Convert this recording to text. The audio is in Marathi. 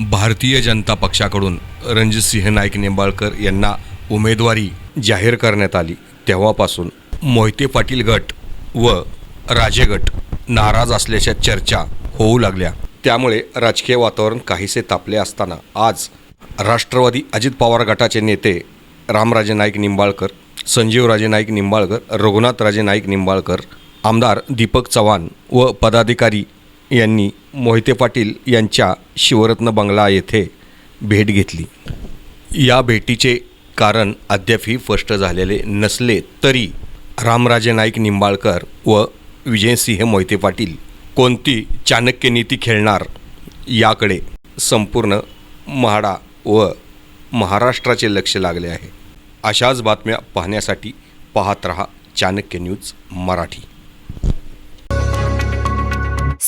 भारतीय जनता पक्षाकडून रणजितसिंह नाईक निंबाळकर यांना उमेदवारी जाहीर करण्यात आली. तेव्हापासून मोहिते पाटील गट व राजे गट नाराज असल्याच्या चर्चा होऊ लागल्या. त्यामुळे राजकीय वातावरण काहीसे तापले असताना आज राष्ट्रवादी अजित पवार गटाचे नेते रामराजे नाईक निंबाळकर संजीवराजे नाईक निंबाळकर रघुनाथराजे नाईक निंबाळकर आमदार दीपक चव्हाण व पदाधिकारी यांनी मोहिते पाटील यांच्या शिवरत्न बंगला येथे भेट घेतली. या भेटीचे कारण अद्यापही स्पष्ट झालेले नसले तरी रामराजे नाईक निंबाळकर व विजयसिंह मोहिते पाटील कोणती चाणक्य नीती खेळणार याकडे संपूर्ण म्हाडा व महाराष्ट्राचे लक्ष लागले आहे. अशाच बातम्या पाहण्यासाठी पाहत रहा चाणक्य न्यूज मराठी.